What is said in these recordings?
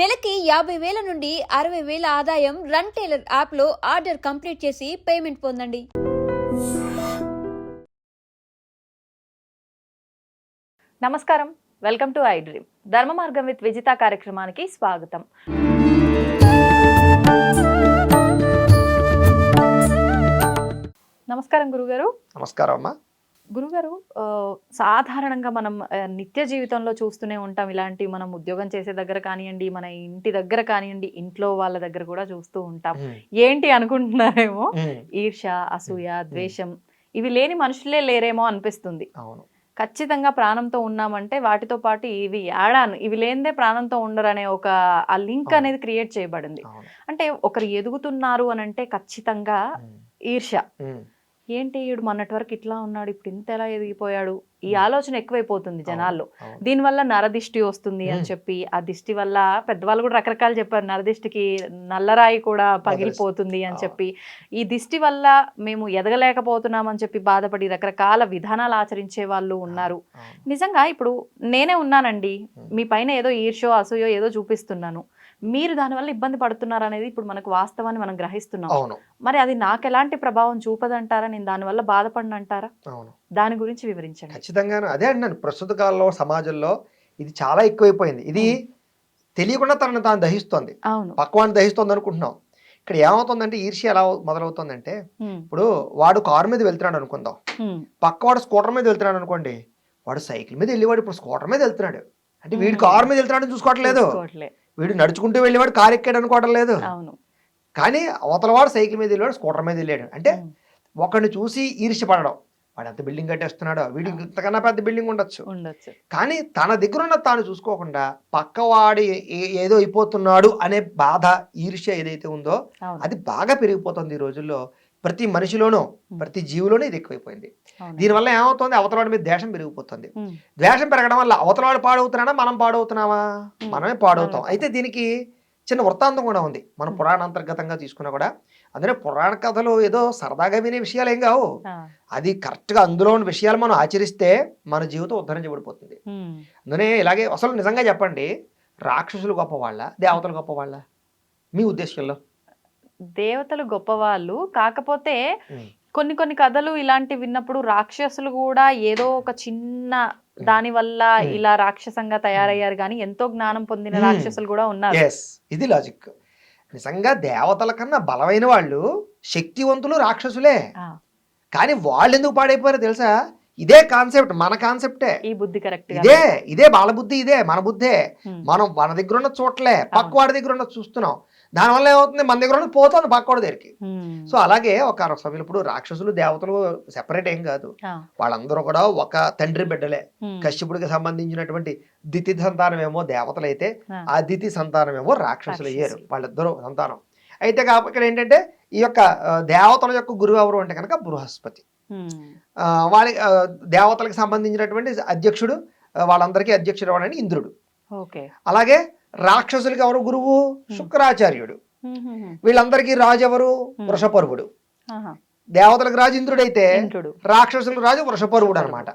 నెలకి యాభై వేల నుండి అరవై వేల ఆదాయం రన్ టైలర్ యాప్లో ఆర్డర్ కంప్లీట్ చేసి పేమెంట్ పొందండి. నమస్కారం. Welcome to I Dream. Dharma Margam with Vijitha కార్యక్రమానికి స్వాగతం. నమస్కారం గురుగారు. నమస్కారం అమ్మా. గురుగారు సాధారణంగా మనం నిత్య జీవితంలో చూస్తూనే ఉంటాం. ఇలాంటి మనం ఉద్యోగం చేసే దగ్గర కానివ్వండి మన ఇంటి దగ్గర కానివ్వండి ఇంట్లో వాళ్ళ దగ్గర కూడా చూస్తూ ఉంటాం. ఏంటి అనుకుంటున్నారేమో? ఈర్ష అసూయ ద్వేషం ఇవి లేని మనుషులే లేరేమో అనిపిస్తుంది. అవును. ఖచ్చితంగా ప్రాణంతో ఉన్నామంటే వాటితో పాటు ఇవి యాడాను ఇవి లేనిదే ప్రాణంతో ఉండరు అనే ఒక ఆ లింక్. అనేది క్రియేట్ చేయబడింది. అంటే ఒకరు ఎదుగుతున్నారు అని అంటే ఖచ్చితంగా ఈర్ష. ఏంటి ఈడు మొన్నటి వరకు ఇట్లా ఉన్నాడు ఇప్పుడు ఇంత ఎలా ఎదిగిపోయాడు ఈ. ఆలోచన ఎక్కువైపోతుంది జనాల్లో దీనివల్ల నరదిష్టి వస్తుంది అని. చెప్పి ఆ దిష్టి వల్ల పెద్దవాళ్ళు కూడా రకరకాలు చెప్పారు నరదిష్టికి నల్లరాయి కూడా పగిలిపోతుంది అని. చెప్పి ఈ దిష్టి వల్ల మేము ఎదగలేకపోతున్నాం అని చెప్పి బాధపడి రకరకాల విధానాలు ఆచరించే వాళ్ళు ఉన్నారు. నిజంగా ఇప్పుడు నేనే ఉన్నానండి. మీ పైన ఏదో ఈర్షో అసూయో ఏదో చూపిస్తున్నాను మీరు దానివల్ల ఇబ్బంది పడుతున్నారు అనేది ఇప్పుడు మనకు వాస్తవాన్ని మనం గ్రహిస్తున్నాం. అవును. మరి అది నాకు ఎలాంటి ప్రభావం చూపదంటారా? నేను దానివల్ల బాధపడినంటారా? అవును. దాని గురించి వివరించండి. ఖచ్చితంగాను. అదే అంటున్నాను ప్రస్తుత కాలంలో సమాజంలో ఇది చాలా ఎక్కువైపోయింది. ఇది తెలియకుండా తనను తాను దహిస్తోంది. అవును. పక్వాన్ని దహిస్తోంది అనుకుంటున్నాం ఇక్కడ ఏమవుతుందంటే ఈర్ష్య ఎలా మొదలవుతుందంటే ఇప్పుడు వాడు కారు మీద వెళ్తున్నాడు అనుకుందాం. పక్కవాడు స్కూటర్ మీద వెళ్తున్నాడు అనుకోండి వాడు సైకిల్ మీద వెళ్ళేవాడు ఇప్పుడు స్కూటర్ మీద వెళ్తున్నాడు. అంటే వీడు. కారు మీద వెళ్తున్నాడు చూసుకోవట్లేదు. చూసుకోవట్లే. వీడు నడుచుకుంటూ వెళ్ళేవాడు కారు ఎక్కాడు అనుకోవడం లేదు. అవును. కానీ అవతల వాడు సైకిల్ మీద వెళ్ళాడు స్కూటర్ మీద వెళ్ళాడు. అంటే ఉమ్, ఒకరిని చూసి ఈర్ష్యపడడం. వాడు ఎంత బిల్డింగ్ కట్టేస్తున్నాడో వీడికి. ఇంతకన్నా పెద్ద బిల్డింగ్ ఉండొచ్చు. ఉండొచ్చు. కానీ తన దగ్గర ఉన్న తాను చూసుకోకుండా పక్కవాడి ఏ- ఏదో అయిపోతున్నాడు అనే బాధ ఈర్ష్య ఏదైతే ఉందో అది బాగా పెరిగిపోతుంది ఈ రోజుల్లో. ప్రతి మనిషిలోనూ ప్రతి జీవిలోనూ ఇది ఎక్కువైపోయింది. దీనివల్ల ఏమవుతుంది? అవతలవాడి మీద ద్వేషం పెరిగిపోతుంది. ద్వేషం పెరగడం వల్ల అవతలవాడు పాడవుతున్నాడా? మనం పాడవుతున్నామా? ఉమ్, మనమే పాడవుతాం. అయితే దీనికి చిన్న వృత్తాంతం కూడా ఉంది. మనం ఉమ్. పురాణాంతర్గతంగా తీసుకున్నా కూడా అందులో పురాణ కథలు ఏదో సరదాగా వినే విషయాలు ఏం కావు. అది కరెక్ట్గా అందులో ఉన్న విషయాలు మనం ఆచరిస్తే మన జీవితం ఉద్ధరించబడిపోతుంది. అందుకనే ఇలాగే అసలు నిజంగా చెప్పండి రాక్షసులు గొప్పవాళ్ళ? దేవతలు గొప్పవాళ్ళ? మీ ఉద్దేశంలో? దేవతలు గొప్పవాళ్ళు. కాకపోతే కొన్ని కొన్ని కథలు ఇలాంటి విన్నప్పుడు రాక్షసులు కూడా ఏదో ఒక చిన్న దాని వల్ల. ఇలా రాక్షసంగా తయారయ్యారు. కానీ ఎంతో జ్ఞానం పొందిన. రాక్షసులు కూడా ఉన్నారు. ఇది లాజిక్ నిజంగా దేవతల కన్నా బలమైన వాళ్ళు శక్తివంతులు రాక్షసులే. కానీ వాళ్ళు ఎందుకు పాడైపోయారో తెలుసా? ఇదే కాన్సెప్ట్ మన కాన్సెప్టే ఈ బుద్ధి కరెక్ట్ ఇదే ఇదే వాళ్ళ బుద్ధి ఇదే మన బుద్ధే. మనం మన దగ్గర ఉన్న చూడలే పక్క వాడి దగ్గర ఉన్న చూస్తున్నాం. దానివల్ల ఏమవుతుంది? మన దగ్గర పోతుంది పక్కవాడి దగ్గరికి. సో అలాగే ఒక సమయంలో ఇప్పుడు రాక్షసులు దేవతలు సెపరేట్ ఏం కాదు. వాళ్ళందరూ కూడా ఒక తండ్రి బిడ్డలే. కశ్యపుడికి సంబంధించినటువంటి దితి సంతానం ఏమో దేవతలైతే ఆ. దితి సంతానం ఏమో రాక్షసులు. అయ్యారు. వాళ్ళిద్దరూ సంతానం. అయితే కా ఇక్కడ ఏంటంటే ఈ యొక్క దేవతల యొక్క గురువు ఎవరు అంటే కనుక బృహస్పతి. వాళ్ళ దేవతలకు సంబంధించినటువంటి అధ్యక్షుడు వాళ్ళందరికీ అధ్యక్షుడు ఎవడని ఇంద్రుడు. అలాగే రాక్షసులకి ఎవరు గురువు? శుక్రాచార్యుడు. వీళ్ళందరికీ రాజు ఎవరు వృషపర్వుడు. దేవతలకు రాజు ఇంద్రుడైతే ఇంద్రుడు. రాక్షసులకు రాజు వృషపర్వుడు అనమాట.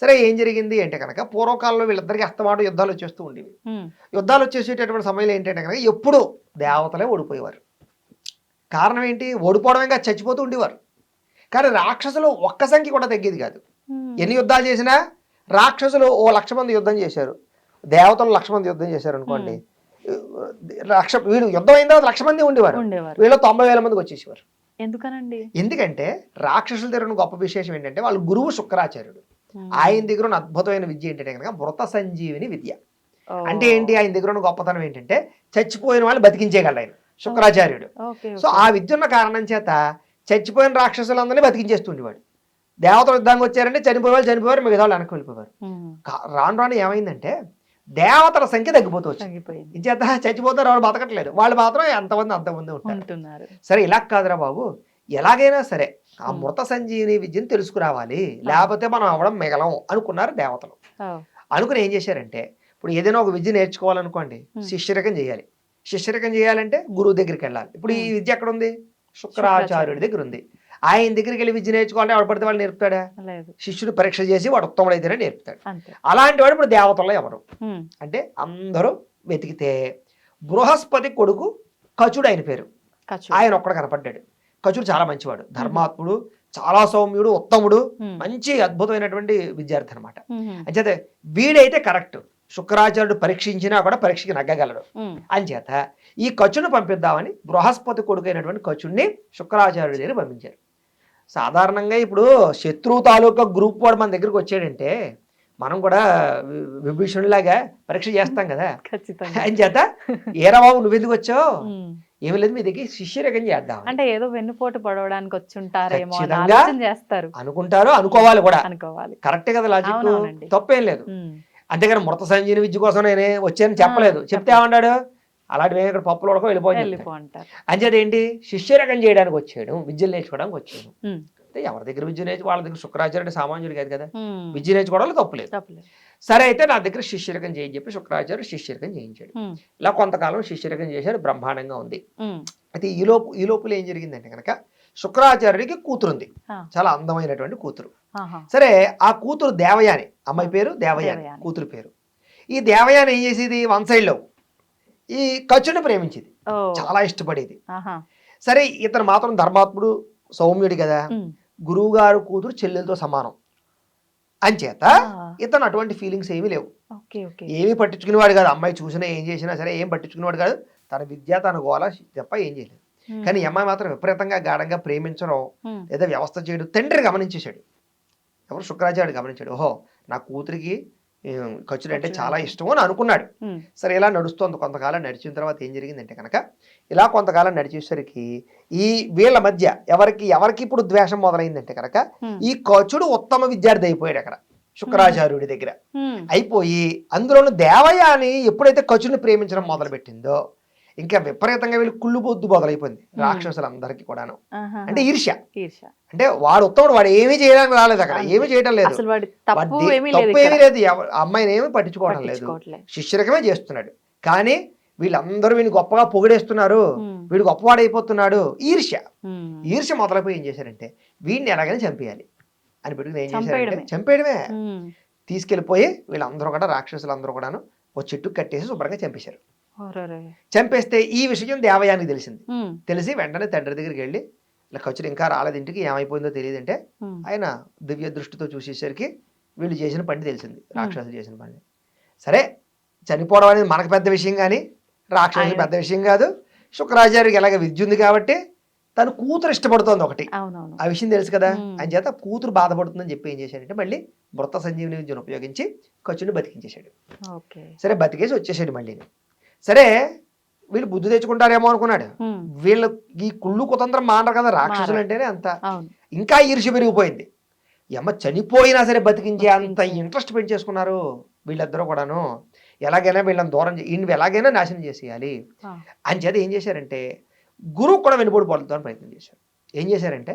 సరే ఏం జరిగింది అంటే కనుక పూర్వకాలంలో వీళ్ళిద్దరికి అస్తమాట యుద్ధాలు వచ్చేస్తూ ఉండేవి. యుద్ధాలు వచ్చేసేటటువంటి సమయంలో ఏంటంటే కనుక ఎప్పుడు దేవతలే ఓడిపోయేవారు. కారణం ఏంటి? ఓడిపోవడమే చచ్చిపోతూ ఉండేవారు. కానీ రాక్షసులు ఒక్క సంఖ్య కూడా తగ్గేది కాదు. ఎన్ని యుద్ధాలు చేసినా రాక్షసులు ఓ లక్ష మంది యుద్ధం చేశారు. దేవతలు లక్ష మంది యుద్ధం చేశారు అనుకోండి లక్ష వీడు యుద్ధం అయిన తర్వాత లక్ష మంది ఉండేవారు. వీళ్ళు తొంభై వేల మందికి వచ్చేసేవారు. ఎందుకనండి? ఎందుకంటే రాక్షసుల దగ్గర గొప్ప విశేషం ఏంటంటే వాళ్ళ గురువు శుక్రాచార్యుడు. ఉమ్, ఆయన దగ్గర ఉన్న అద్భుతమైన విద్య ఏంటంటే కనుక మృత సంజీవిని విద్య. అంటే ఏంటి? ఆయన దగ్గర ఉన్న గొప్పతనం ఏంటంటే చచ్చిపోయిన వాళ్ళు బతికించేయగలడు ఆయన శుక్రాచార్యుడు. సో ఆ విద్య ఉన్న కారణం చేత చచ్చిపోయిన రాక్షసులందరినీ బతికించేస్తుండేవాడు దేవతలు యుద్ధానికి వచ్చారంటే చనిపోయే వాళ్ళు చనిపోయారు మిగతా వాళ్ళు వెనక్కి వెళ్ళిపోయారు కా- రాను రాను ఏమైందంటే దేవతల సంఖ్య తగ్గిపోతూ వచ్చింది. ఇంచేత చచ్చిపోతారు వాళ్ళు బతకట్లేదు. వాళ్ళు మాత్రం ఎంతమంది అంతమంది ఉంటారు. ఉంటున్నారు. సరే ఇలా కాదురా బాబు. ఎలాగైనా సరే ఆ. మృత సంజీవిని విద్యను తెలుసుకురావాలి. లేకపోతే మనం అవ్వడం మిగలం అనుకున్నారు దేవతలు. అనుకుని ఏం చేశారంటే ఇప్పుడు ఏదైనా ఒక విద్య నేర్చుకోవాలనుకోండి. శిష్యరకం చేయాలి. శిష్యరకం చేయాలంటే గురువు దగ్గరికి వెళ్ళాలి. ఇప్పుడు ఈ. విద్య ఎక్కడ ఉంది శుక్రాచార్యుడి దగ్గర ఉంది ఆయన దగ్గరికి వెళ్ళి విద్య నేర్చుకోవాలంటే ఎవడు పడితే వాళ్ళు నేర్పుతాడా? శిష్యుడు పరీక్ష చేసి వాడు ఉత్తముడైతేనే నేర్పుతాడు. అలాంటి వాడు ఇప్పుడు దేవతల్లో ఎవరు? అంటే అందరూ వెతికితే బృహస్పతి కొడుకు కచుడు ఆయన పేరు. ఆయన ఒక్కడ కనపడ్డాడు. కచుడు చాలా మంచివాడు. ధర్మాత్ముడు చాలా సౌమ్యుడు ఉత్తముడు. మంచి అద్భుతమైనటువంటి విద్యార్థి అనమాట. అంచేత వీడైతే కరెక్ట్. శుక్రాచార్యుడు పరీక్షించినా కూడా పరీక్షకి నగ్గగలడు. అంచేత ఈ కచును పంపిద్దామని బృహస్పతి కొడుకైనటువంటి కచుడిని శుక్రాచార్యుడి దగ్గర పంపించారు. సాధారణంగా ఇప్పుడు శత్రువు తాలూకా గ్రూప్ వాడు మన దగ్గరికి వచ్చాడంటే మనం కూడా విభీషణులాగా పరీక్ష చేస్తాం కదా. అని చేత ఏరా బాబు నువ్వు ఎందుకు వచ్చావు. ఏమి లేదు మీ దగ్గర శిష్యరకం చేద్దాం. అంటే ఏదో వెన్నుపోటు పడవడానికి వచ్చి చేస్తారు. అనుకుంటారు అనుకోవాలి కూడా. అనుకోవాలి. కరెక్టే కదా లాజిక్. తప్పేం లేదు. అంతేగాని మృత సంజీని విద్య కోసం నేనే వచ్చానని చెప్పలేదు. చెప్తే ఏమన్నాడు అలాంటివి ఇక్కడ పప్పులు ఉడకో వెళ్ళిపోయి వెళ్ళిపో అంటారు అంచేత ఏంటి శిష్యరకం చేయడానికి వచ్చాడు విద్యలు నేర్చుకోవడానికి వచ్చాడు. అంటే ఎవరి దగ్గర విద్య నేర్చు వాళ్ళ దగ్గర శుక్రాచార్యుడు సామాన్యుడు కాదు కదా. విద్య నేర్చుకోవడంలో తప్పులేదు సరే అయితే నా దగ్గర శిష్యరకం చేయని చెప్పి శుక్రాచార్యుడు శిష్యరకం చేయించాడు. ఇలా కొంతకాలం శిష్యరకం చేశాడు బ్రహ్మాండంగా ఉంది. అయితే ఈ లోపు ఈ లోపల ఏం జరిగిందంటే కనుక శుక్రాచార్యుడికి కూతురుంది. చాలా అందమైనటువంటి కూతురు. సరే ఆ కూతురు దేవయాని అమ్మాయి పేరు దేవయాని. కూతురు పేరు ఈ దేవయాని ఏం చేసేది వన్ సైడ్ లవ్ ఈ కచుని ప్రేమించేది. చాలా ఇష్టపడేది. సరే ఇతను మాత్రం ధర్మాత్ముడు సౌమ్యుడు కదా. గురువు గారు కూతురు చెల్లెలతో సమానం. అంచేత. ఇతను అటువంటి ఫీలింగ్స్ ఏమీ లేవు. ఏమీ పట్టించుకునేవాడు కాదు. అమ్మాయి చూసినా ఏం చేసినా సరే ఏం పట్టించుకునేవాడు కాదు. తన విద్య తన గోల తప్ప ఏం చేయలేదు. కానీ ఈ అమ్మాయి మాత్రం విపరీతంగా గాఢంగా ప్రేమించడం. లేదా వ్యవస్థ చేయడం తండ్రి గమనించేశాడు. ఎవరు శుక్రాచార్యుడు గమనించాడు. ఓహో నా కూతురికి ఖర్చులు అంటే చాలా. ఇష్టం అని అనుకున్నాడు. సరే ఇలా నడుస్తోంది కొంతకాలం నడిచిన తర్వాత ఏం జరిగిందంటే కనుక ఇలా కొంతకాలం నడిచేసరికి ఈ వీళ్ళ మధ్య ఎవరికి ఎవరికి ఇప్పుడు ద్వేషం మొదలైందంటే కనుక. ఈ కచుడు ఉత్తమ విద్యార్థి అయిపోయాడు అక్కడ శుక్రాచార్యుడి దగ్గర. అయిపోయి అందులోను దేవయాని ఎప్పుడైతే కచుని ప్రేమించడం మొదలుపెట్టిందో ఇంకా విపరీతంగా వీళ్ళు కుళ్ళు బొద్దు మొదలైపోయింది రాక్షసులందరికీ కూడాను. అంటే ఈర్ష్య. అంటే వాడు ఉత్తముడు వాడు ఏమీ చేయడానికి రాలేదు అక్కడ. ఏమీ చేయడం లేదు. తప్పు ఏమీ లేదు అమ్మాయిని ఏమీ పట్టించుకోవడం లేదు. శిష్యరకమే చేస్తున్నాడు. కానీ వీళ్ళందరూ వీడిని గొప్పగా పొగిడేస్తున్నారు. వీడు గొప్పవాడైపోతున్నాడు. ఈర్ష్య. ఈర్ష్య మొదలైపోయి ఏం చేశారంటే వీడిని ఎలాగైనా చంపేయాలి. అని పెట్టుకుని ఏం చేశారంటే చంపేయడమే. తీసుకెళ్ళిపోయి వీళ్ళందరూ కూడా రాక్షసులందరూ కూడాను ఓ చెట్టు కట్టేసి శుభ్రంగా చంపేశారు. చంపేస్తే ఈ విషయం దేవయానికి తెలిసింది. తెలిసి వెంటనే తండ్రి దగ్గరికి వెళ్ళి ఇలా ఖర్చులు ఇంకా రాలేదు ఇంటికి ఏమైపోయిందో తెలియదంటే. ఆయన దివ్య దృష్టితో చూసేసరికి వీళ్ళు చేసిన పని తెలిసింది రాక్షసులు చేసిన పని. సరే చనిపోవడం అనేది మనకు పెద్ద విషయం కానీ రాక్షసులు పెద్ద విషయం కాదు. శుక్రాచార్యకి ఎలాగ విద్య ఉంది కాబట్టి తను కూతురు ఇష్టపడుతోంది ఒకటి. ఆ విషయం తెలుసు కదా. అని చేత కూతురు బాధపడుతుందని చెప్పి ఏం చేశాడంటే మళ్ళీ మృత సంజీవిని విద్యను ఉపయోగించి ఖర్చుని బతికించేశాడు. సరే బతికేసి వచ్చేసాడు మళ్ళీ సరే వీళ్ళు బుద్ధి తెచ్చుకుంటారేమో అనుకున్నాడు. వీళ్ళు ఈ కుళ్ళు కుతంత్రం మానరు కదా రాక్షసులు. అంటేనే అంత ఇంకా ఈర్ష్య పెరిగిపోయింది ఈ అమ్మ చనిపోయినా సరే బతికించే అంత. ఇంట్రెస్ట్ పెంచేసుకున్నారు వీళ్ళిద్దరూ కూడాను ఎలాగైనా వీళ్ళని దూరం ఈయన ఎలాగైనా నాశనం చేసేయాలి. అని చేత ఏం చేశారంటే గురువు కూడా వెనుబడి పడుతుందని ప్రయత్నం చేశారు ఏం చేశారంటే.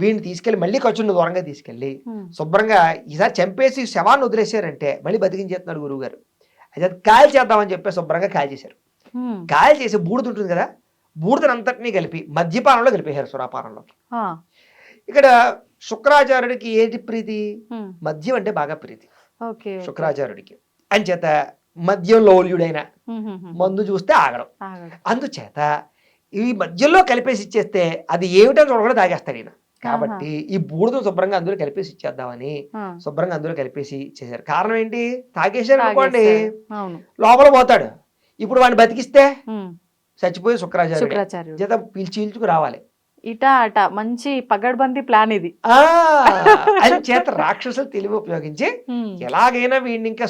వీడిని తీసుకెళ్ళి మళ్ళీ ఖర్చుని దూరంగా తీసుకెళ్ళి ఉమ్. శుభ్రంగా ఈసారి చంపేసి శవాన్ని వదిలేశారంటే మళ్ళీ బతికించేస్తున్నాడు గురువు గారు అయితే కాల్ చేద్దామని చెప్పి శుభ్రంగా కాల్ చేశారు. కాల్ చేసి బూడిద ఉంటుంది కదా బూడిదనంతటినీ కలిపి మద్యపానంలో కలిపేశారు సురాపానంలో ఆ. ఇక్కడ శుక్రాచార్యుడికి ఏంటి ప్రీతి. మద్యం అంటే బాగా ప్రీతి. శుక్రాచార్యుడికి అంచేత మద్యం లోల్యుడైన. మందు చూస్తే ఆగడం. అందుచేత ఈ మధ్యలో కలిపేసి ఇచ్చేస్తే అది ఏమిటో చూడకుండా తాగేస్తాడు ఈయన కాబట్టి ఈ బూడిదను శుభ్రంగా అందులో కలిపేసి ఇచ్చేద్దామని. శుభ్రంగా అందులో కలిపేసి ఇచ్చేసారు కారణం ఏంటి? తాగేశారు అనుకోండి. లోపల పోతాడు. ఇప్పుడు వాడిని బతికిస్తే. చచ్చిపోయి చేత పీల్చి చీల్చుకు రావాలి. ఇట అట మంచి పగడ్బందీ ప్లాన్ ఇది. అని చేత రాక్షసులు తెలివి ఉపయోగించి. ఎలాగైనా వీడిని ఇంకా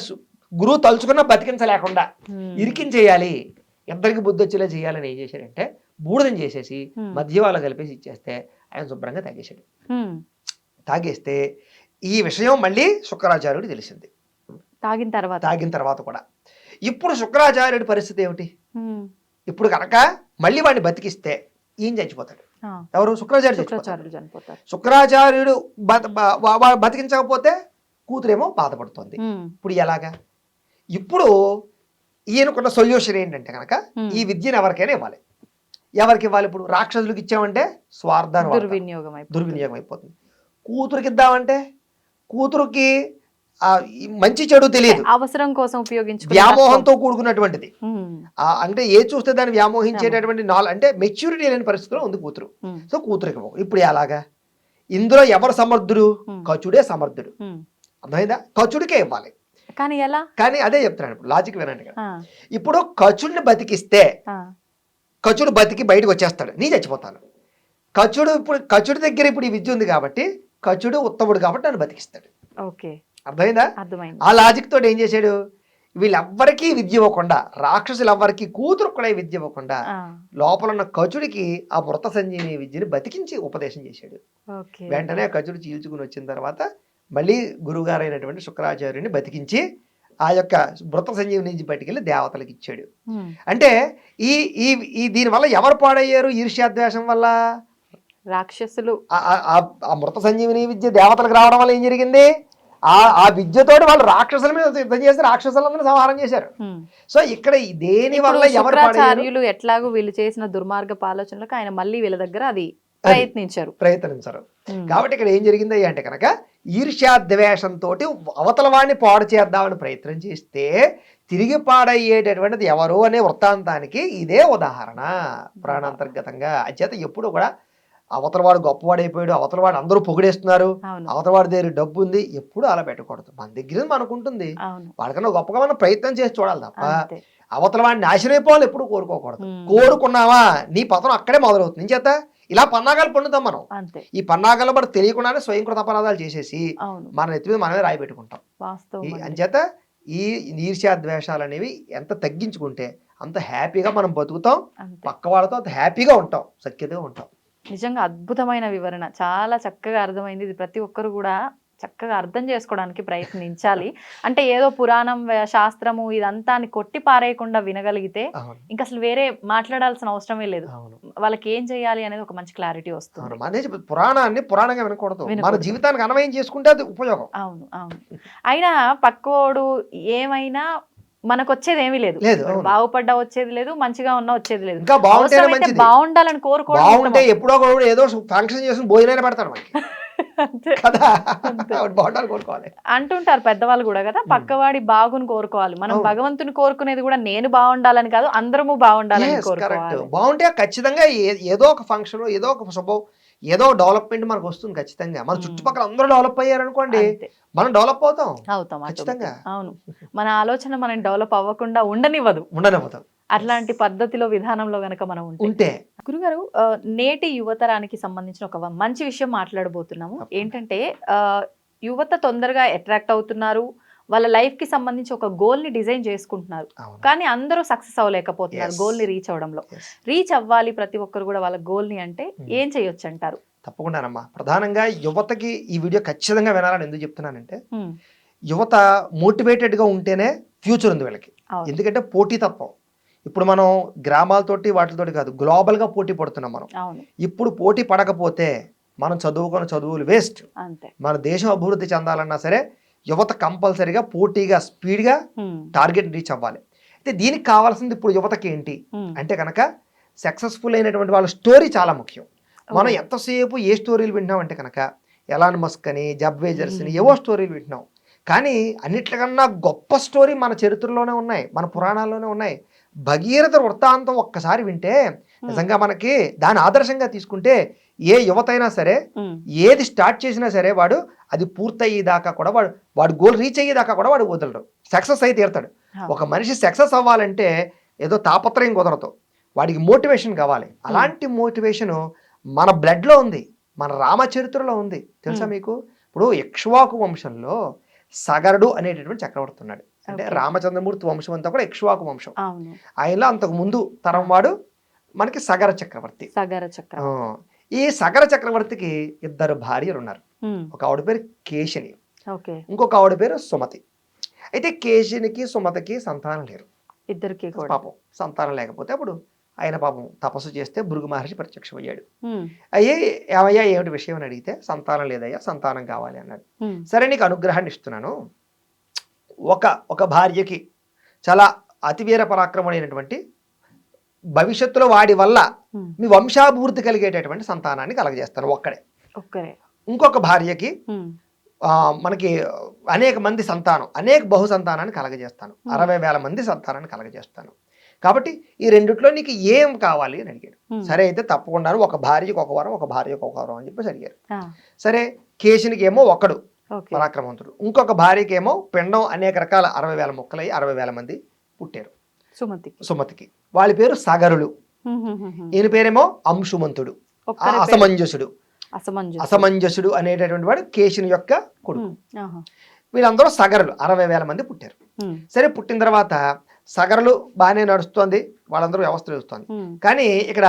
గురువు తలుచుకున్నా బతికించలేకుండా. ఇరికించేయాలి ఇద్దరికి బుద్ధి వచ్చేలా చేయాలని ఏం చేశారంటే బూడిదని చేసేసి Hmm. మధ్య వాళ్ళు కలిపేసి ఇచ్చేస్తే ఆయన శుభ్రంగా తాగేశాడు. తాగేస్తే ఈ విషయం మళ్ళీ శుక్రాచార్యుడికి తెలిసింది. తాగిన తర్వాత. తాగిన తర్వాత కూడా. ఇప్పుడు శుక్రాచార్యుడి పరిస్థితి ఏమిటి. ఇప్పుడు కనుక మళ్ళీ వాడిని బతికిస్తే ఈయన చచ్చిపోతాడు. ఎవరు? శుక్రాచార్యుడు చచ్చిపోతాడు. శుక్రాచార్యుడు శుక్రాచార్యుడు బతికించకపోతే కూతురేమో బాధపడుతుంది. ఇప్పుడు ఎలాగా? ఇప్పుడు ఈయనకున్న సొల్యూషన్ ఏంటంటే కనుక. ఈ విద్యను ఎవరికైనా ఇవ్వాలి. ఎవరికి ఇవ్వాలి? ఇప్పుడు రాక్షసులకు ఇచ్చామంటే స్వార్థాన్ని వాడతారు. దుర్వినియోగం. దుర్వినియోగం అయిపోతుంది. కూతురికి ఇద్దామంటే కూతురుకి మంచి చెడు తెలియదు. అవసరం కోసం ఉపయోగించుకునే వ్యామోహంతో కూడుకున్నటువంటిది. అంటే ఏ చూస్తే దాన్ని వ్యామోహించేటటువంటి నాలుగు అంటే మెచ్యూరిటీ లేని పరిస్థితిలో ఉంది కూతురు. సో కూతురికి. ఇప్పుడు ఎలాగా? ఇందులో ఎవరు సమర్థుడు? కచుడే సమర్థుడు. అర్థమైందా? కచుడికే ఇవ్వాలి. కానీ ఎలా? కానీ అదే చెప్తున్నాను ఇప్పుడు. లాజిక్ వినండి ఇప్పుడు కచుడిని బతికిస్తే కచుడు బతికి బయటకు వచ్చేస్తాడు. నీ చచ్చిపోతాను. కచుడు ఇప్పుడు కచుడి దగ్గర ఇప్పుడు ఈ విద్య ఉంది కాబట్టి కచుడు ఉత్తముడు కాబట్టి నన్ను బతికిస్తాడు. ఓకే. అర్థమైందా? అర్థమైంది. ఆ లాజిక్ తోటి ఏం చేశాడు? వీళ్ళెవ్వరికీ విద్య ఇవ్వకుండా రాక్షసులు ఎవ్వరికి కూతురు కూడా విద్య ఇవ్వకుండా లోపల ఉన్న కచుడికి ఆ మృత సంజీవిని విద్యని బతికించి ఉపదేశం చేశాడు. వెంటనే కచుడు చీల్చుకుని వచ్చిన తర్వాత మళ్ళీ గురువుగారైనటువంటి శుక్రాచార్యుని బతికించి ఆ యొక్క మృత సంజీవిని నుంచి బయటికెళ్ళి దేవతలకు ఇచ్చాడు. అంటే ఈ ఈ దీనివల్ల ఎవరు పాడయ్యారు? ఈర్ష్యాద్వేషం వల్ల? రాక్షసులు. ఆ- మృత సంజీవిని విద్య దేవతలకు రావడం వల్ల ఏం జరిగింది? ఆ ఆ విద్యతోటి వాళ్ళు రాక్షసుల మీద యుద్ధం చేసి రాక్షసులందరూ సంహారం చేశారు. సో ఇక్కడ దేని వల్ల ఎవరు ఎట్లాగో వీళ్ళు చేసిన దుర్మార్గపు ఆలోచనలకు ఆయన మళ్ళీ వీళ్ళ దగ్గర అది ప్రయత్నించారు. ప్రయత్నించరు. కాబట్టి ఇక్కడ ఏం జరిగింది అంటే కనుక ఈర్ష్యాద్వేషంతో అవతల వాడిని పాడు చేద్దామని ప్రయత్నం చేస్తే తిరిగి పాడయ్యేటటువంటిది ఎవరు అనే వృత్తాంతానికి ఇదే ఉదాహరణ ప్రాణాంతర్గతంగా. అంచేత ఎప్పుడు కూడా అవతల వాడు గొప్పవాడైపోయాడు అవతల వాడు అందరూ పొగిడేస్తున్నారు అవును. అవతల వాడి దగ్గర డబ్బు ఉంది ఎప్పుడు అలా పెట్టకూడదు. మన దగ్గర మనకు ఉంటుంది. అవును. వాళ్ళకన్నా గొప్పగా మనం ప్రయత్నం చేసి చూడాలి తప్ప అవతల వాడిని నాశనం అయిపోవాలి ఎప్పుడు కోరుకోకూడదు. కోరుకున్నావా? నీ పతనం అక్కడే మొదలవుతుంది. చేత ఇలా పన్నాగాలు పండుతాం మనం. ఈ పన్నాగాలు మనకు తెలియకుండానే స్వయంకృత అపరాధాలు చేసేసి మన నెత్తి మీద మనమే రాయి పెట్టుకుంటాం. అంచేత ఈ ఈర్ష్యాద్వేషాలు అనేవి ఎంత తగ్గించుకుంటే అంత హ్యాపీగా మనం బతుకుతాం పక్క వాళ్ళతో అంత హ్యాపీగా ఉంటాం సఖ్యతగా ఉంటాం. నిజంగా అద్భుతమైన వివరణ. చాలా చక్కగా అర్థమైంది. ఇది ప్రతి ఒక్కరు కూడా చక్కగా అర్థం చేసుకోవడానికి ప్రయత్నించాలి. అంటే ఏదో పురాణం శాస్త్రము ఇదంతా కొట్టి పారేయకుండా వినగలిగితే ఇంకా అసలు వేరే మాట్లాడాల్సిన అవసరమే లేదు. వాళ్ళకి ఏం చేయాలి అనేది ఒక మంచి క్లారిటీ వస్తుంది. పురాణాన్ని పురాణంగా వినకూడదు. మన. జీవితానికి అన్వయం చేసుకుంటే అది ఉపయోగం. అవును అవును. అయినా పక్కోడు ఏమైనా మనకు వచ్చేది ఏమీ లేదు. బాగుపడ్డా వచ్చేది లేదు మంచిగా ఉన్నా వచ్చేది లేదు. ఇంకా బాగుండాలని కోరుకోవడం బాగుంటే. ఎప్పుడో ఏదో ఫంక్షన్ చేసుకుని భోజనాన్ని పెడతాడు మనకి. కదా? కోరుకోవాలి. అంటుంటారు పెద్దవాళ్ళు కూడా కదా పక్కవాడి బాగుని కోరుకోవాలి. మనం. భగవంతుని కోరుకునేది కూడా నేను బాగుండాలని కాదు అందరము బాగుండాలని. కోరుకోవాలి. బాగుంటే ఖచ్చితంగా ఏదో ఒక ఫంక్షన్ ఏదో ఒక శుభం ఏదో డెవలప్మెంట్ మనకు వస్తుంది ఖచ్చితంగా. మన. చుట్టుపక్కల అందరూ డెవలప్ అయ్యారనుకోండి అంతే. మనం డెవలప్ అవుతాం. అవుతాం ఖచ్చితంగా. అవును. మన ఆలోచన మనం డెవలప్ అవ్వకుండా ఉండనివ్వదు. ఉండనివ్వతాం అట్లాంటి పద్ధతిలో విధానంలో గనక మనం ఉంటే. గురుగారు నేటి యువతరానికి సంబంధించిన ఒక మంచి విషయం మాట్లాడబోతున్నాము. ఏంటంటే యువత తొందరగా అట్రాక్ట్ అవుతున్నారు వాళ్ళ లైఫ్కి సంబంధించి ఒక గోల్ని డిజైన్ చేసుకుంటున్నారు. కానీ అందరూ సక్సెస్ అవ్వలేకపోతున్నారు. గోల్ని రీచ్ అవడంలో. రీచ్ అవ్వాలి ప్రతి ఒక్కరు కూడా వాళ్ళ గోల్ని అంటే Hmm. ఏం చేయొచ్చు అంటారు తప్పకుండానమ్మా ప్రధానంగా యువతకి ఈ వీడియో ఖచ్చితంగా వినాలని ఎందుకు చెప్తున్నానంటే Hmm. యువత motivated గా ఉంటేనే ఫ్యూచర్ ఉంది వీళ్ళకి. ఎందుకంటే పోటీతత్వం ఇప్పుడు మనం గ్రామాలతోటి వాటితోటి కాదు global గా పోటీ పడుతున్నాం మనం. ఇప్పుడు పోటీ పడకపోతే మనం చదువుకున్న చదువులు వేస్ట్. మన దేశం అభివృద్ధి చెందాలన్నా సరే యువత కంపల్సరీగా పోటీగా స్పీడ్గా. టార్గెట్ రీచ్ అవ్వాలి. అయితే దీనికి కావాల్సింది ఇప్పుడు యువతకి ఏంటి. అంటే కనుక సక్సెస్ఫుల్ అయినటువంటి వాళ్ళ స్టోరీ చాలా ముఖ్యం. మనం. ఎంతసేపు ఏ స్టోరీలు వింటున్నాం అంటే కనుక ఎలాన్ మస్క్ అని జబ్ వేజర్స్ అని Hmm. ఏవో స్టోరీలు వింటున్నాం. కానీ అన్నిట్లకన్నా గొప్ప స్టోరీ మన చరిత్రలోనే ఉన్నాయి మన పురాణాల్లోనే ఉన్నాయి. భగీరథ వృత్తాంతం ఒక్కసారి వింటే నిజంగా మనకి దాని ఆదర్శంగా తీసుకుంటే ఏ యువతైనా సరే. ఏది స్టార్ట్ చేసినా సరే వాడు అది పూర్తయ్యేదాకా కూడా వాడు వాడు గోల్ రీచ్ అయ్యేదాకా కూడా వాడు వదలడు. సక్సెస్ అయితే తీరుతాడు. ఒక మనిషి సక్సెస్ అవ్వాలంటే ఏదో తాపత్రయం కుదరదు. వాడికి మోటివేషన్ కావాలి. అలాంటి మోటివేషన్ మన బ్లడ్లో ఉంది. మన రామచరిత్రలో ఉంది. తెలుసా. మీకు? ఇప్పుడు ఇక్ష్వాకు వంశంలో సగరుడు అనేటటువంటి చక్రవర్తి ఉన్నాడు. అంటే. రామచంద్రమూర్తి వంశం అంతా కూడా ఇక్ష్వాకు వంశం. ఆయనలో అంతకు ముందు తరం వాడు మనకి సగర చక్రవర్తి. సగర చక్రం ఆ, ఈ సగర చక్రవర్తికి ఇద్దరు భార్యలు ఉన్నారు. ఒక ఆవిడ పేరు కేశిని. ఇంకొక ఆవిడ పేరు సుమతి. అయితే కేశినికి సుమతికి సంతానం లేరు. ఇద్దరికి పాపం. సంతానం లేకపోతే అప్పుడు ఆయన పాపం తపస్సు చేస్తే భృగు మహర్షి ప్రత్యక్షమయ్యాడు Hmm. అయ్యే ఏమయ్యా ఏమిటి విషయం అని అడిగితే సంతానం లేదయ్యా సంతానం కావాలి అన్నాడు. సరే నీకు అనుగ్రహాన్ని ఇస్తున్నాను. ఒక ఒక భార్యకి చాలా అతివీర పరాక్రముడైనటువంటి భవిష్యత్తులో వాడి వల్ల. మీ వంశాభివృద్ధి కలిగేటటువంటి సంతానాన్ని కలగజేస్తాను ఒక్కడే. ఇంకొక భార్యకి మనకి అనేక మంది సంతానం అనేక బహు సంతానాన్ని కలగజేస్తాను. అరవై వేల మంది సంతానాన్ని కలగజేస్తాను. కాబట్టి ఈ రెండిట్లో నీకు ఏం కావాలి అని అడిగాడు. సరే అయితే తప్పకుండా ఒక భార్యకి ఒక వరం ఒక భార్యకి ఒక వరం అని చెప్పేసి అడిగారు. సరే కేశునికి ఏమో ఒక్కడు ఓకే పరాక్రమవంతుడు. ఇంకొక భార్యకి ఏమో పిండం అనేక రకాల అరవై వేల ముక్కలై అరవై వేల మంది పుట్టారు. సుమతికి. సుమతికి. వాళ్ళ పేరు సగరులు. ఈయన పేరేమో అంశుమంతుడు. అసమంజసుడు. అసమంజసం. అసమంజసుడు అనేటటువంటి వాడు కేశుని యొక్క కొడుకు. వీళ్ళందరూ సగరులు. అరవై వేల మంది పుట్టారు. సరే పుట్టిన తర్వాత సగరులు బాగానే నడుస్తోంది. వాళ్ళందరూ వ్యవస్థ నడుస్తోంది ఉమ్. కానీ ఇక్కడ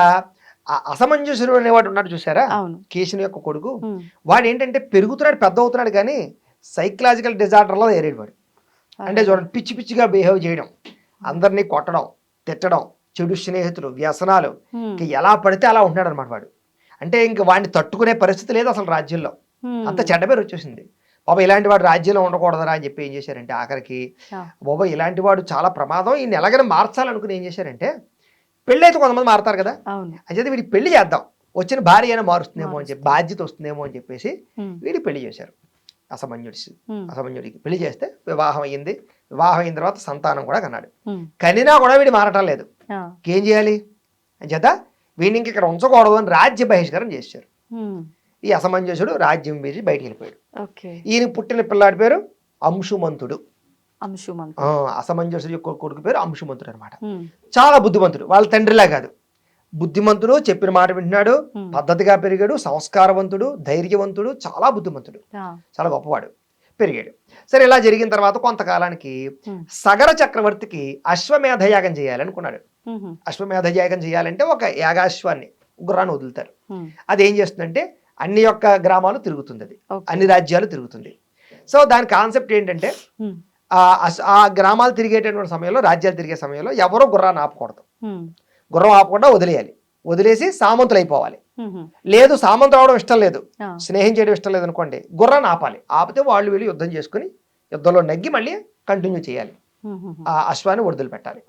అసమంజసుడు అనేవాడు ఉన్నాడు చూసారా కేశుని యొక్క కొడుకు. వాడు ఏంటంటే పెరుగుతున్నాడు పెద్ద అవుతున్నాడు కానీ సైకలాజికల్ డిజార్డర్లో ఏరేడు వాడు అంటే చూడండి పిచ్చి పిచ్చిగా బిహేవ్ చేయడం అందరినీ కొట్టడం తిట్టడం చెడు స్నేహితులు వ్యసనాలు ఇంక ఎలా పడితే అలా ఉంటున్నాడు అనమాట వాడు. అంటే ఇంక వాడిని తట్టుకునే పరిస్థితి లేదు అసలు రాజ్యంలో. అంత చెడ్డ పేరు వచ్చేసింది. బాబా ఇలాంటి వాడు రాజ్యంలో ఉండకూడదురా అని చెప్పి ఏం చేశారంటే ఆఖరికి. బాబా ఇలాంటి వాడు చాలా ప్రమాదం. ఈయన ఎలాగైనా మార్చాలనుకుని ఏం చేశారంటే పెళ్ళి అయితే కొంతమంది మారతారు కదా. అయితే వీడికి పెళ్ళి చేద్దాం. వచ్చిన భార్య అయినా మారుస్తుందేమో అని చెప్పి బాధ్యత వస్తుందేమో అని చెప్పేసి వీడికి పెళ్ళి చేశారు. అసమంజుడిసి ఉమ్, అసమంజుడికి పెళ్ళి చేస్తే వివాహం అయ్యింది. వివాహం అయిన తర్వాత సంతానం కూడా కన్నాడు. కనినా కూడా వీడి మారటం లేదు. ఏం చేయాలి? అని చేత వీడిని ఇంక ఇక్కడ ఉంచకూడదు అని రాజ్య బహిష్కరణ చేశారు. ఈ అసమంజసుడు రాజ్యం వేసి బయటికి వెళ్ళిపోయాడు. ఈయన పుట్టిన పిల్లాడి పేరు అంశుమంతుడు. అసమంజసుడు యొక్క కొడుకు పేరు అంశుమంతుడు అనమాట చాలా బుద్ధిమంతుడు. వాళ్ళ తండ్రిలా కాదు. బుద్ధిమంతుడు చెప్పిన మాట వింటున్నాడు పద్ధతిగా పెరిగాడు సంస్కారవంతుడు ధైర్యవంతుడు చాలా బుద్ధిమంతుడు. చాలా గొప్పవాడు. పెరిగాడు. సరే ఇలా జరిగిన తర్వాత కొంతకాలానికి సగర చక్రవర్తికి అశ్వమేధ యాగం చేయాలనుకున్నాడు అశ్వమేధ యాగం చేయాలంటే ఒక యాగాశ్వాన్ని గుర్రాన్ని వదులుతారు. అది ఏం చేస్తుందంటే అన్ని యొక్క గ్రామాలు తిరుగుతుంది అది. అన్ని రాజ్యాలు తిరుగుతుంది. సో దాని కాన్సెప్ట్ ఏంటంటే ఆ గ్రామాలు తిరిగేటటువంటి సమయంలో రాజ్యాలు తిరిగే సమయంలో ఎవరో గుర్రాన్ని ఆపకూడదు. గుర్రం ఆపకుండా వదిలేయాలి. వదిలేసి సామంతులు అయిపోవాలి లేదు సామంతులు అవడం ఇష్టం లేదు. స్నేహం చేయడం ఇష్టం లేదు అనుకోండి గుర్రాన్ని ఆపాలి. ఆపితే వాళ్ళు వెళ్ళి యుద్ధం చేసుకుని యుద్ధంలో నగ్గి మళ్ళీ కంటిన్యూ చేయాలి. ఆ అశ్వాన్ని వదిలి పెట్టాలి.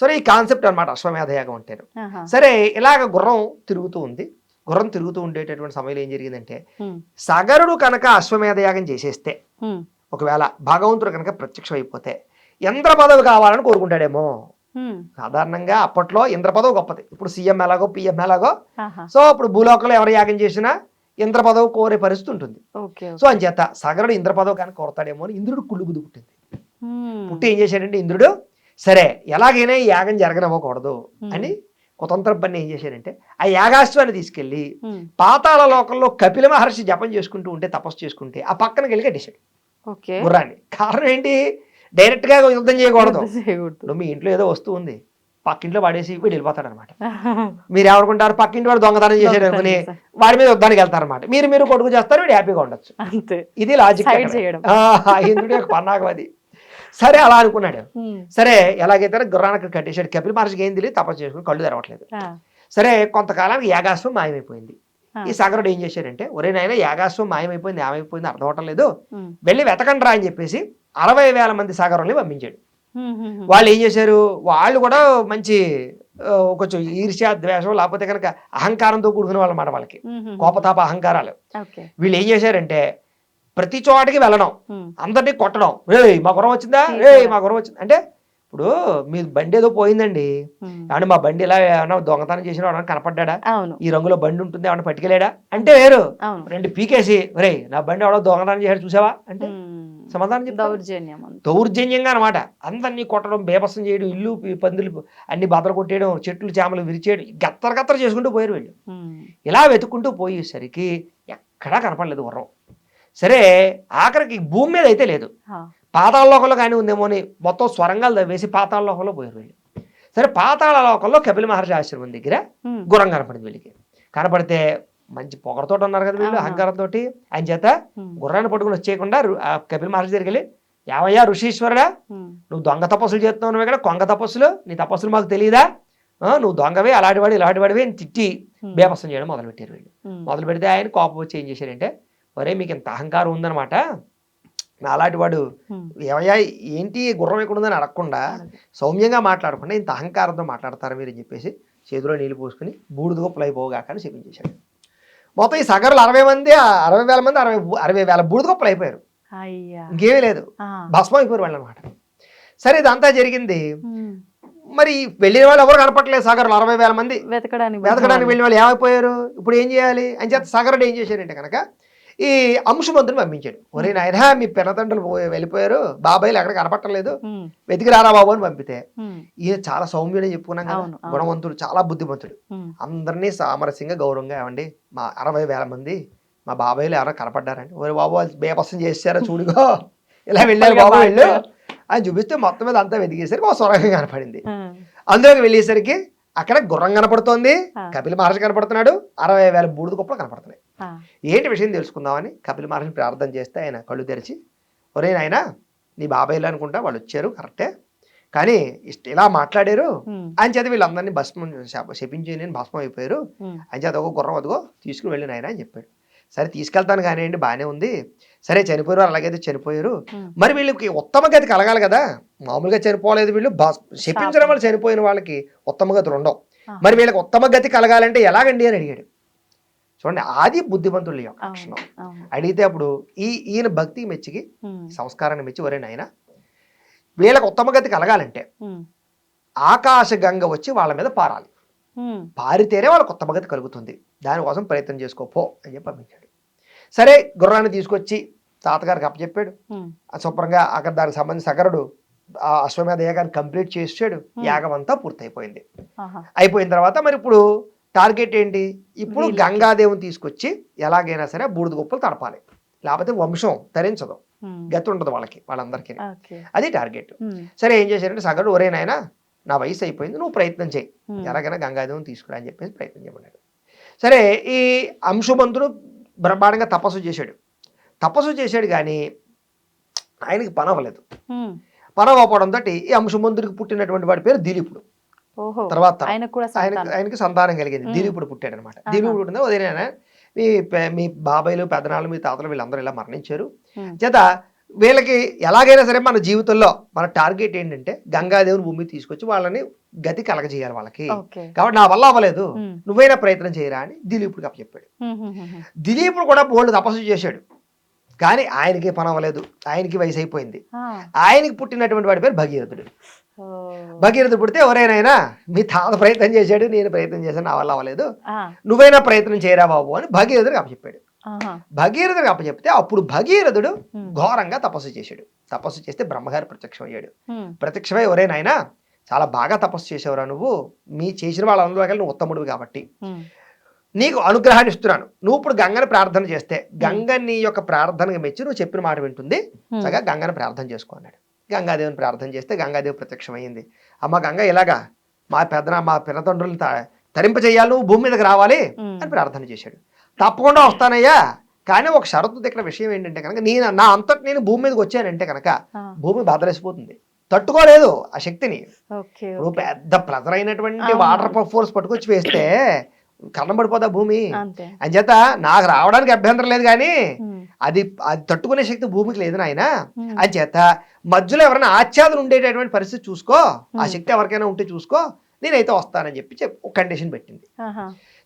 సరే ఈ కాన్సెప్ట్ అనమాట అశ్వమేధయాగం అంటారు ఆహా, సరే ఇలాగ గుర్రం తిరుగుతూ ఉంది. గుర్రం తిరుగుతూ ఉండేటటువంటి సమయంలో ఏం జరిగిందంటే సగరుడు కనుక అశ్వమేధయాగం చేసేస్తే ఒకవేళ భగవంతుడు కనుక ప్రత్యక్షం అయిపోతే ఇంద్ర పదవి కావాలని కోరుకుంటాడేమో. సాధారణంగా అప్పట్లో ఇంద్ర పదవి గొప్పది. ఇప్పుడు సీఎం ఎలాగో పిఎం ఎలాగో. సో ఇప్పుడు భూలోకంలో ఎవరు యాగం చేసినా ఇంద్ర పదవి కోరే పరిస్థితి ఉంటుంది. సో అని చేత సగరుడు ఇంద్ర పదవి కనుక కోరతాడేమో అని ఇంద్రుడు కుళ్ళు బుద్ధి పుట్టింది. పుట్టి ఏం చేశాడంటే ఇంద్రుడు సరే ఎలాగైనా ఈ యాగం జరగనివ్వకూడదు అని కుతంత్ర పని ఏం చేశాడంటే ఆ యాగాశ్వాన్ని తీసుకెళ్ళి పాతాళ లోకంలో కపిల మహర్షి జపం చేసుకుంటూ ఉంటే తపస్సు చేసుకుంటే ఆ పక్కన వెళ్ళి కట్టేశాడు. గుర్రాన్ని కారణం ఏంటి? డైరెక్ట్గా యుద్ధం చేయకూడదు. ఇప్పుడు మీ ఇంట్లో ఏదో వస్తువు ఉంది. పక్కింట్లో పడేసి వీడు వెళ్ళిపోతాడు అనమాట మీరు ఎవరుకుంటారు? పక్కింటి వాడు దొంగతనం చేశాడు అనుకుని. వాడి మీద యుద్ధానికి వెళ్తారన్నమాట మీరు మీరు కొడుకు చేస్తారు వీడు హ్యాపీగా ఉండొచ్చు. ఇది లాజిక్. ఇంద్రుడి యొక్క పన్నాగం అది. సరే అలా అనుకున్నాడు. సరే ఎలాగైతే గుర్రానికి కట్టేశాడు. కపిల మహర్షికి ఏం తెలియదు తపస్సు చేసుకుని కళ్ళు తెరవట్లేదు. సరే కొంతకాలానికి యాగాశ్వం మాయమైపోయింది. ఈ సగరుడు ఏం చేశాడంటే ఒరే నాయన యాగాశ్వం మాయమైపోయింది ఏమైపోయింది అర్థం అవటం లేదు వెళ్ళి వెతకండి రా అని చెప్పేసి అరవై వేల మంది సాగరుల్ని పంపించాడు. వాళ్ళు ఏం చేశారు? వాళ్ళు కూడా మంచి కొంచెం ఈర్ష్య ద్వేషం లేకపోతే కనుక అహంకారంతో కూడుకున్న వాళ్ళ మాట వాళ్ళకి. కోపతాప అహంకారాలు. వీళ్ళు ఏం చేశారంటే ప్రతి చోటకి వెళ్ళడం అందరినీ కొట్టడం. రే మా గుర్రం వచ్చిందా? రే మా గుర్రం వచ్చింది. అంటే ఇప్పుడు మీ బండి ఏదో పోయిందండి. అంటే మా బండి ఇలా ఏమన్నా దొంగతనం చేసిన వాడు కనపడ్డా ఈ రంగులో బండి ఉంటుంది ఏమన్నా పట్టుకెళ్ళాడా? అంటే వేరు. రెండు పీకేసి రే నా బండి ఎవడో దొంగతనం చేశాడు చూసావా? అంటే సమాధానం దౌర్జన్యం. దౌర్జన్యంగా అనమాట అందరినీ కొట్టడం బేబసం చేయడం ఇల్లు పందులు అన్ని బద్దలు కొట్టేయడం చెట్లు చేమలు విరిచేయడం గత్తర గత్తర చేసుకుంటూ పోయారు వీళ్ళు. ఇలా వెతుక్కుంటూ పోయేసరికి ఎక్కడా కనపడలేదు గుర్రం. సరే ఆఖరికి భూమి మీద అయితే లేదు. ఆ, పాతాళ లోకంలో కానీ ఉందేమో అని మొత్తం స్వరంగాలు తవ్వేసి పాతాళ లోకంలో పోయారు వీళ్ళు సరే పాతాళ లోకంలో కపిల మహర్షి ఆశ్రమం దగ్గర గుర్రం కనపడింది వీళ్ళకి. కనపడితే మంచి పొగరతో ఉన్నారు కదా వీళ్ళు. అహంకారంతో ఆయన చేత గుర్రాన్ని పట్టుకుని వచ్చేయకుండా కపిల మహర్షి దగ్గరికి వెళ్ళి యావయ్యా ఋషీశ్వరుడా నువ్వు దొంగ తపస్సులు చేస్తున్నావు ఇక్కడ కొంగ తపస్సులు నీ తపస్సులు మాకు తెలియదా? నువ్వు దొంగవే అలాంటి వాడు ఇలాంటి వాడివి అని తిట్టి ఉమ్, బేపసం చేయడం మొదలు పెట్టారు వీళ్ళు. మొదలు పెడితే ఆయన కోపం వచ్చి ఏం చేశారంటే ఒరే మీకు ఇంత అహంకారం ఉందన్నమాట నా అలాంటి వాడు ఏమయ్యా ఏంటి గుర్రం ఎక్కడ ఉందని అడగకుండా సౌమ్యంగా మాట్లాడకుండా ఇంత అహంకారంతో మాట్లాడతారు మీరు అని చెప్పేసి చేతిలో నీళ్ళు పోసుకుని బూడిద గొప్పలు అయిపోగాక అని చెప్పించేశాడు మొత్తం ఈ సగరులు అరవై మంది ఆ అరవై వేల మంది అరవై అరవై వేల బూడిద గొప్పలు అయిపోయారు. ఇంకేమీ లేదు. భస్మం అయిపోయారు వాళ్ళు అనమాట సరే ఇదంతా జరిగింది. మరి వెళ్ళిన వాళ్ళు ఎవరు కనపట్లేదు సాగర్లు అరవై వేల మంది. వెతకడానికి వెతకడానికి వెళ్ళిన వాళ్ళు ఏమైపోయారు? ఇప్పుడు ఏం చేయాలి? అని చేత సాగరుడు ఏం చేశాడంటే కనుక ఈ అంశుమంతుని పంపించాడు ఒరే నాయనా మీ పిన్నతండ్రులు పోయి- వెళ్ళిపోయారు బాబాయ్లు ఎక్కడ కనపట్టలేదు. వెతికి రారా బాబు అని పంపితే. ఈయన చాలా సౌమ్యుడు అని చెప్పుకున్నాం కదా. గుణవంతుడు చాలా బుద్ధిమంతుడు. అందరినీ సామరస్యంగా గౌరవంగా ఏమండి మా అరవై వేల మంది మా బాబాయ్లు ఎవరో కనపడ్డారండి ఒరే బాబు వాళ్ళు బేపసం చేశారా చూడుగో ఇలా వెళ్ళారు బాబు వెళ్ళు అని చూపిస్తే మొత్తం మీద అంతా వెతికేసరికి ఒక సొరంగం కనపడింది. అందులోకి వెళ్ళేసరికి అక్కడ గుర్రం కనపడుతోంది. కపిల మహర్షి కనపడుతున్నాడు అరవై వేల బూడిద కుప్పలు కనపడుతున్నాయి. ఏంటి విషయం తెలుసుకుందామని కపిల మహర్షిని ప్రార్థన చేస్తే ఆయన కళ్ళు తెరిచి ఒరే నాయన నీ బాబాయ్లు అనుకుంటా వాళ్ళు వచ్చారు కరెక్టే. కానీ ఇష్ట ఇలా మాట్లాడారు. అని చేత వీళ్ళందరినీ భస్మం శప- శపించి నేను భస్మం అయిపోయారు. అని చేత ఒక గుర్రం అదిగో తీసుకుని వెళ్ళిన ఆయన అని చెప్పాడు. సరే తీసుకెళ్తాను కానివ్వండి బాగానే ఉంది. సరే చనిపోయారు అలాగైతే చనిపోయారు. మరి వీళ్ళకి ఉత్తమ గతి కలగాలి కదా. మామూలుగా చనిపోలేదు వీళ్ళు శపించడం వల్ల చనిపోయిన వాళ్ళకి ఉత్తమ గతులు ఉండవు. మరి వీళ్ళకి ఉత్తమ గతి కలగాలంటే ఎలాగండి అని అడిగాడు. చూడండి ఆది బుద్ధిమంతుల యొక్క లక్షణం. అడిగితే అప్పుడు ఈ ఈయన భక్తి మెచ్చికి. సంస్కారాన్ని మెచ్చి ఒరే నాయన వీళ్ళకి ఉత్తమ గతి కలగాలంటే. ఆకాశ గంగ వచ్చి వాళ్ళ మీద పారాలి. పారితేనే వాళ్ళకి కొత్త గతి కలుగుతుంది. దానికోసం ప్రయత్నం చేసుకోపో అని చెప్పి పంపించాడు. సరే గుర్రాన్ని తీసుకొచ్చి తాతగారికి అప్పచెప్పాడు. శుభ్రంగా అక్కడ దానికి సంబంధించి సగరుడు ఆ అశ్వమేధ యాగాన్ని కంప్లీట్ చేసాడు యాగం అంతా పూర్తయిపోయింది. అయిపోయిన తర్వాత మరి ఇప్పుడు టార్గెట్ ఏంటి? ఇప్పుడు. గంగాదేవిని తీసుకొచ్చి ఎలాగైనా సరే బూడిద గొప్పలు తడపాలి. లేకపోతే వంశం తరించదు ఉమ్. గతి ఉండదు వాళ్ళకి వాళ్ళందరికీ. అది టార్గెట్. సరే ఏం చేశారంటే సగరుడు ఒరే నాయనా నా వయసు అయిపోయింది నువ్వు ప్రయత్నం చేయి. ఎలాగైనా గంగాదేవిని తీసుకురా అని చెప్పేసి ప్రయత్నం చేయమన్నాడు. సరే ఈ అంశుమంతుడు బ్రహ్మాండంగా తపస్సు చేశాడు. తపస్సు చేశాడు కానీ ఆయనకి పని అవ్వలేదు. పని అవ్వకపోవడంతో ఈ అంశుమంతుడికి పుట్టినటువంటి వాడి పేరు దిలీపుడు. తర్వాత తరం. ఆయనకు సంతానం కలిగింది. దిలీపుడు పుట్టాడు అనమాట ఆహా. దిలీపుడు పుట్టిన ఉదయన మీ మీ బాబాయ్లు పెదనాళ్ళు మీ తాతలు వీళ్ళందరూ ఇలా మరణించారు. చేత వీళ్ళకి ఎలాగైనా సరే మన జీవితంలో మన టార్గెట్ ఏంటంటే గంగాదేవుని భూమి తీసుకొచ్చి వాళ్ళని గతి కలగజేయాలి వాళ్ళకి కాబట్టి నా వల్ల అవ్వలేదు. నువ్వైనా ప్రయత్నం చేయరా అని దిలీపుడికి అప్పచెప్పాడు. దిలీపుడు కూడా బోల్డ్ తపస్సు చేశాడు కానీ ఆయనకి పని అవ్వలేదు ఆయనకి వయసు అయిపోయింది. ఆయనకి పుట్టినటువంటి వాడి పేరు భగీరథుడు ఓ. భగీరథుడు పుడితే ఎవరైనా మీ తాత ప్రయత్నం చేశాడు నేను ప్రయత్నం చేశాను నా వల్ల అవ్వలేదు. నువ్వైనా ప్రయత్నం చేయరా బాబు అని భగీరథుడికి అప్పచెప్పాడు ఆహా. భగీరథుడికి అప్పచెప్తే అప్పుడు భగీరథుడు. ఘోరంగా తపస్సు చేశాడు తపస్సు చేస్తే బ్రహ్మగారు ప్రత్యక్షం అయ్యాడు. ప్రత్యక్షమై నాయనా చాలా బాగా తపస్సు చేసేవరా నువ్వు మీ చేసిన వాళ్ళందరూ కలిసి నువ్వు ఉత్తముడివి కాబట్టి. నీకు అనుగ్రహాన్ని ఇస్తున్నాను నువ్వు ఇప్పుడు గంగని ప్రార్థన చేస్తే గంగ నీ యొక్క ప్రార్థనకు మెచ్చి నువ్వు చెప్పిన మాట వింటుంది. చక్కగా గంగని ప్రార్థన చేసుకో అన్నాడు గంగాదేవిని ప్రార్థన చేస్తే గంగాదేవి ప్రత్యక్షమైంది అమ్మ గంగ ఇలాగా మా పెద్దన మా పినతండ్రులు తరింప చేయాలి నువ్వు భూమి మీదకి రావాలి. అని ప్రార్థన చేశాడు తప్పకుండా వస్తానయ్యా కానీ ఒక షరతు ఇక్కడ విషయం ఏంటంటే కనుక నేను నా అంతటి నేను భూమి మీదకి వచ్చానంటే కనుక. భూమి బదలేసిపోతుంది తట్టుకోలేదు ఆ శక్తిని ఇప్పుడు. పెద్ద ప్లజర్ అయినటువంటి. వాటర్ ఫోర్స్ పట్టుకొచ్చి వేస్తే కన్నం పడిపోదా భూమి? అంతే. అంచేత నాకు రావడానికి అభ్యంతరం లేదు కానీ. అది అది తట్టుకునే శక్తి భూమికి లేదు నాయన. ఉమ్. అంచేత మధ్యలో ఎవరైనా ఆచ్ఛాదన ఉండేటటువంటి పరిస్థితి చూసుకో. ఆ. శక్తి ఎవరికైనా ఉంటే చూసుకో. నేనైతే వస్తానని చెప్పి చెప్ ఒక కండిషన్ పెట్టింది.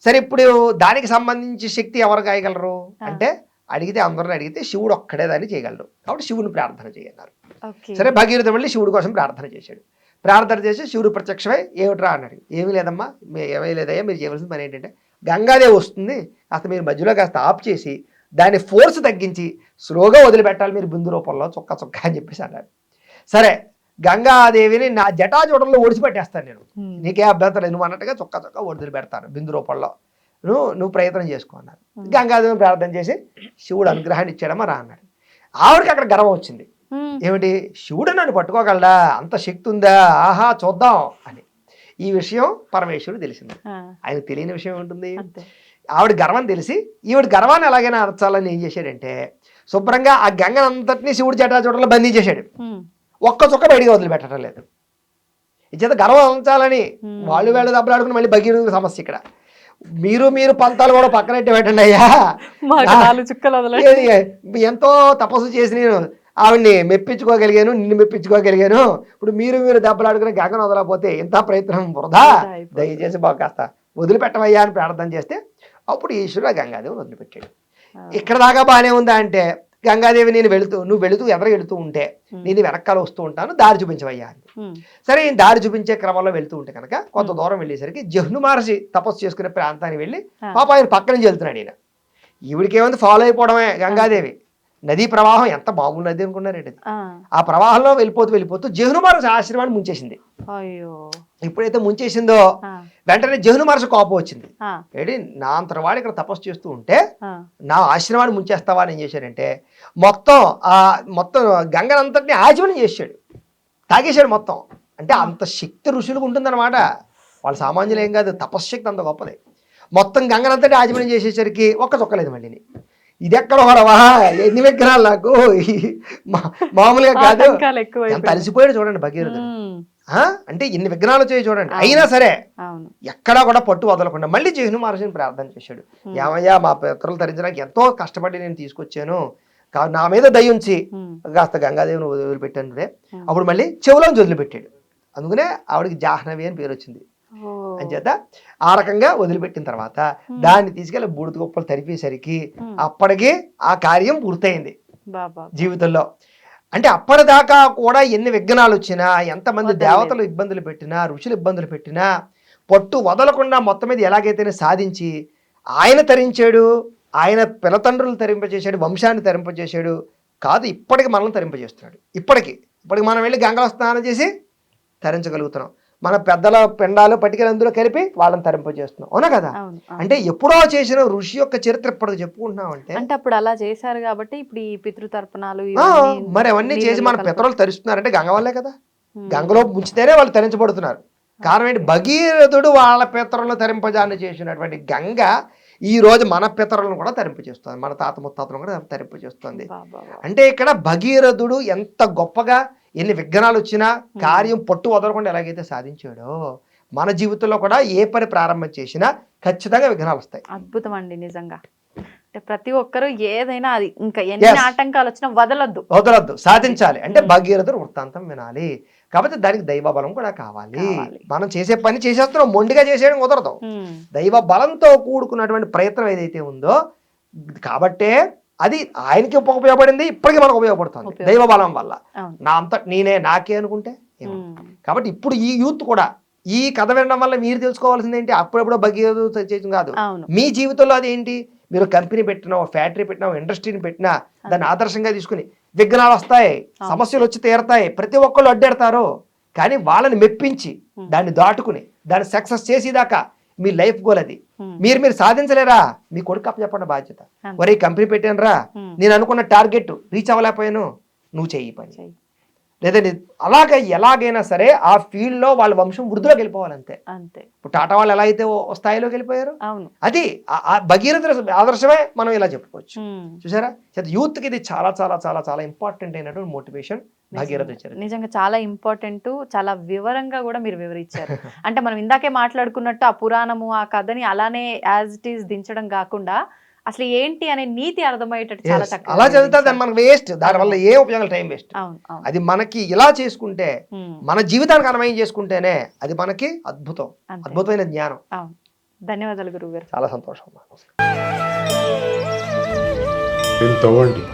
సరే ఇప్పుడు దానికి సంబంధించి శక్తి ఎవరు కాయగలరు. అంటే అడిగితే అందరిని అడిగితే శివుడు ఒక్కడే దాన్ని చేయగలరు కాబట్టి శివుని ప్రార్థన చేయన్నారు. సరే భగీరథ వెళ్ళి శివుడి కోసం ప్రార్థన చేశాడు. ప్రార్థన చేసి శివుడు ప్రత్యక్షమై ఏమిట్రా అన్నాడు ఏమీ లేదమ్మా ఏమీ లేదయ్యా మీరు చేయవలసిన పని ఏంటంటే గంగాదేవి వస్తుంది అసలు మీరు మధ్యలో కాస్త ఆఫ్ చేసి దాని ఫోర్స్ తగ్గించి స్లోగా వదిలిపెట్టాలి మీరు బిందు రూపంలో చొక్క చొక్క అని చెప్పేసి అన్నాడు సరే గంగాదేవిని నా జటాజోటంలో ఒడిచిపెట్టేస్తాను నేను. నీకే అభ్యంతరం లేదు నువ్వు అన్నట్టుగా చొక్క చొక్క వదిలి పెడతాను బిందు రూపంలో నువ్వు నువ్వు ప్రయత్నం చేసుకో Hmm. గంగాదేవిని ప్రార్థన చేసి శివుడు అనుగ్రహాన్ని ఇచ్చాడమ్మా రా అన్నాడు ఆవిడకి అక్కడ గర్వం వచ్చింది. ఏమిటి? శివుడు నన్ను పట్టుకోగలడా? అంత శక్తి ఉందా? ఆహా చూద్దాం అని. ఈ విషయం పరమేశ్వరుడు తెలిసింది. ఆ. ఆయనకు తెలియని విషయం ఉంటుంది ఆవిడ గర్వం తెలిసి ఈవిడ గర్వాన్ని ఎలాగైనా అరచాలని ఏం చేశాడంటే శుభ్రంగా ఆ గంగనంతటినీ శివుడు జటాచూటలో బంధించేశాడు ఉమ్. ఒక్క చుక్క బయటికి వదిలిపెట్టడం లేదు. ఇచ్చేత గర్వం ఉంచాలని. వాళ్ళు వేళ్ళు దెబ్బలాడుకుని మళ్ళీ భగీరథ సమస్య ఇక్కడ. మీరు మీరు పంతాలు కూడా పక్కనట్టు పెట్టండి అయ్యా. ఎంతో తపస్సు చేసి నేను ఆవిడ్ని మెప్పించుకోగలిగాను నిన్ను మెప్పించుకోగలిగాను. ఇప్పుడు మీరు మీరు దెబ్బలాడుకుని గగన వదలకపోతే ఎంత ప్రయత్నం వృధా. దయచేసి బాగా కాస్త వదిలిపెట్టవయ్యా అని ప్రార్థన చేస్తే అప్పుడు ఈశ్వరుడు ఆ గంగాదేవిని వదిలిపెట్టాడు. ఇక్కడ దాకా బాగానే ఉందా అంటే గంగాదేవి నేను వెళుతూ నువ్వు వెళుతూ ఎదర వెళుతూ ఉంటే నేను వెనకాల వస్తూ ఉంటాను దారి చూపించవయ్యా ఉమ్, సరే ఈయన దారి చూపించే క్రమంలో వెళ్తూ ఉంటే కనుక కొంత దూరం వెళ్ళేసరికి జహ్ను మహర్షి తపస్సు చేసుకునే ప్రాంతానికి వెళ్ళి. పాప ఆయన పక్క నుంచి వెళ్తున్నాడు ఈయన. ఈవిడికి ఏముంది? ఫాలో అయిపోవడమే గంగాదేవి. నదీ ప్రవాహం ఎంత మామూలు నది అనుకున్నారండి. ఆ, ప్రవాహంలో వెళ్ళిపోతూ వెళ్ళిపోతూ జహ్ను మహర్షి ఆశ్రమాన్ని ముంచేసింది. ఎప్పుడైతే ముంచేసిందో వెంటనే జహ్ను మహర్షి కోపం వచ్చింది. ఏంటి నా అంతరవాడు ఇక్కడ తపస్సు చేస్తూ ఉంటే నా ఆశ్రమాన్ని ముంచేస్తావా అని ఏం చేశాడంటే మొత్తం ఆ మొత్తం గంగనంతటిని ఆజీవనం చేశాడు. తాగేశాడు మొత్తం. అంటే అంత శక్తి ఋషులకు ఉంటుందన్నమాట. వాళ్ళ సామాన్యులు ఏం కాదు తపశ్శక్తి అంత గొప్పది. మొత్తం గంగనంతటి ఆజీవనం చేసేసరికి ఒక్క చొక్కలేదు మళ్ళీని. ఇది ఎక్కడ హోరవా? ఎన్ని విగ్రహాలు నాకు? మామూలుగా కాదు. ఎంత. అలసిపోయాడు చూడండి భగీరథుడు. ఆ? అంటే ఇన్ని విగ్రహాలు వచ్చాయి చూడండి. అయినా సరే ఎక్కడా కూడా పట్టు వదలకుండా మళ్ళీ జహ్ను మహర్షిని ప్రార్థన చేశాడు. ఏమయ్యా మా పితరులు తరించడానికి ఎంతో కష్టపడి నేను తీసుకొచ్చాను. నా మీద దయ ఉంచి ఉమ్, కాస్త గంగాదేవిని వదిలి- వదిలిపెట్టాను రే. అప్పుడు మళ్ళీ చెవులోంచి వదిలిపెట్టాడు. అందుకనే ఆవిడకి జాహ్నవి అని పేరు వచ్చింది. అని చేత ఆ రకంగా వదిలిపెట్టిన తర్వాత దాన్ని తీసుకెళ్ళి బూడిద గొప్పలు తరిపేసరికి. అప్పటికి ఆ కార్యం పూర్తయింది జీవితంలో. అంటే అప్పటిదాకా కూడా ఎన్ని విఘ్నాలు వచ్చినా ఎంతమంది. దేవతలు ఇబ్బందులు పెట్టినా ఋషులు ఇబ్బందులు పెట్టినా పట్టు వదలకుండా మొత్తం మీద ఎలాగైతేనే సాధించి ఆయన తరించాడు ఆయన పిలతండ్రులు తరింపజేశాడు వంశాన్ని తరింపజేశాడు కాదు ఇప్పటికి మనల్ని తరింపజేస్తున్నాడు. ఇప్పటికి. ఇప్పటికి మనం వెళ్ళి గంగలో స్నానం చేసి తరించగలుగుతున్నాం. మన పెద్దల పిండాలు పట్టికలు అందులో కలిపి వాళ్ళని తరింపజేస్తున్నాం అవునా కదా. అంటే ఎప్పుడో చేసిన ఋషి యొక్క చరిత్ర ఇప్పటికి చెప్పుకుంటున్నాం అంటే అంటే అప్పుడు అలా చేశారు కాబట్టి ఇప్పుడు ఈ పితృతర్పణాలు మరి అవన్నీ చేసి మన పితరులు తరిస్తున్నారంటే గంగ వల్లే కదా. గంగలో ముంచితేనే వాళ్ళు తరించబడుతున్నారు. కారణం ఏంటి? భగీరథుడు వాళ్ళ పితరులను తరింపజాన్ని చేసినటువంటి గంగ ఈ రోజు మన పితరులను కూడా తరింపజేస్తుంది మన తాత ముత్తాతలను కూడా తరింపజేస్తుంది. అంటే ఇక్కడ భగీరథుడు ఎంత గొప్పగా ఎన్ని విఘ్నాలు వచ్చినా కార్యం పట్టు వదలకుండా ఎలాగైతే సాధించాడో మన జీవితంలో కూడా ఏ పని ప్రారంభం చేసినా ఖచ్చితంగా విఘ్నాలు వస్తాయి. అద్భుతం అండి నిజంగా. అంటే ప్రతి ఒక్కరు ఏదైనా అది ఇంకా ఎన్ని. ఆటంకాలు వచ్చినా వదలొద్దు. వదలొద్దు సాధించాలి. అంటే భగీరథుడు వృత్తాంతం వినాలి. కాబట్టి దానికి దైవ బలం కూడా కావాలి. మనం చేసే పని చేసేస్తున్నాం మొండిగా చేసేయడం కుదరదు. దైవ బలంతో కూడుకున్నటువంటి ప్రయత్నం ఏదైతే ఉందో కాబట్టే అది ఆయనకి ఉప- ఉపయోగపడింది ఇప్పటికీ మనకు ఉపయోగపడుతుంది. ఉపయోగ- దైవ బలం వల్ల నా అంత నేనే నాకే అనుకుంటే కాబట్టి ఇప్పుడు ఈ యూత్ కూడా ఈ కథ వినడం వల్ల మీరు తెలుసుకోవాల్సింది ఏంటి? అప్పుడప్పుడు భగీరథ చేయడం కాదు. మీ జీవితంలో అది ఏంటి? మీరు కంపెనీ పెట్టినా ఫ్యాక్టరీ పెట్టినా ఇండస్ట్రీని పెట్టినా దాన్ని ఆదర్శంగా తీసుకుని విఘ్నాలు వస్తాయి సమస్యలు వచ్చి తీరతాయి ప్రతి ఒక్కళ్ళు అడ్డెడతారు. కానీ వాళ్ళని మెప్పించి దాన్ని దాటుకుని దాన్ని సక్సెస్ చేసేదాకా మీ లైఫ్ గోల్ అది. మీరు మీరు సాధించలేరా? మీ కొడుకు అప్పచెప్పండి బాధ్యత. ఒరే కంపెనీ పెట్టాను రా నేను అనుకున్న టార్గెట్ రీచ్ అవ్వలేకపోయాను. నువ్వు చెయ్యి పని. చెయ్యి. లేదా నీ- అలాగ ఎలాగైనా సరే ఆ field లో వాళ్ళ వంశం వృద్ధిలోకి వెళ్ళిపోవాలి అంతే. అంతే. ఇప్పుడు టాటా వాళ్ళు ఎలా అయితే స్థాయిలోకి వెళ్ళిపోయారు? అవును. అది భగీరథ ఆదర్శమే మనం ఇలా చెప్పుకోవచ్చు. చూసారా? యూత్కి ఇది చాలా చాలా చాలా చాలా ఇంపార్టెంట్ అయినటువంటి మోటివేషన్ భగీరథ నిజంగా. చాలా ఇంపార్టెంట్ చాలా వివరంగా కూడా మీరు వివరించారు. అంటే మనం ఇందాకే మాట్లాడుకున్నట్టు ఆ పురాణము ఆ కథని అలానే యాజ్ ఇట్ ఈస్ దించడం కాకుండా అసలు ఏంటి అనే నీతి అర్థమయ్యేటట్టు చాలా. చక్కగా అలా చదివితే. మనకు వేస్ట్ దాని వల్ల ఏ ఉపయోగం టైం వేస్ట్ అది మనకి ఇలా చేసుకుంటే మన జీవితానికి అన్వయం చేసుకుంటేనే అది మనకి అద్భుతం. అద్భుతమైన జ్ఞానం. అవును. ధన్యవాదాలు గురువు గారు చాలా సంతోషం. దీన్ని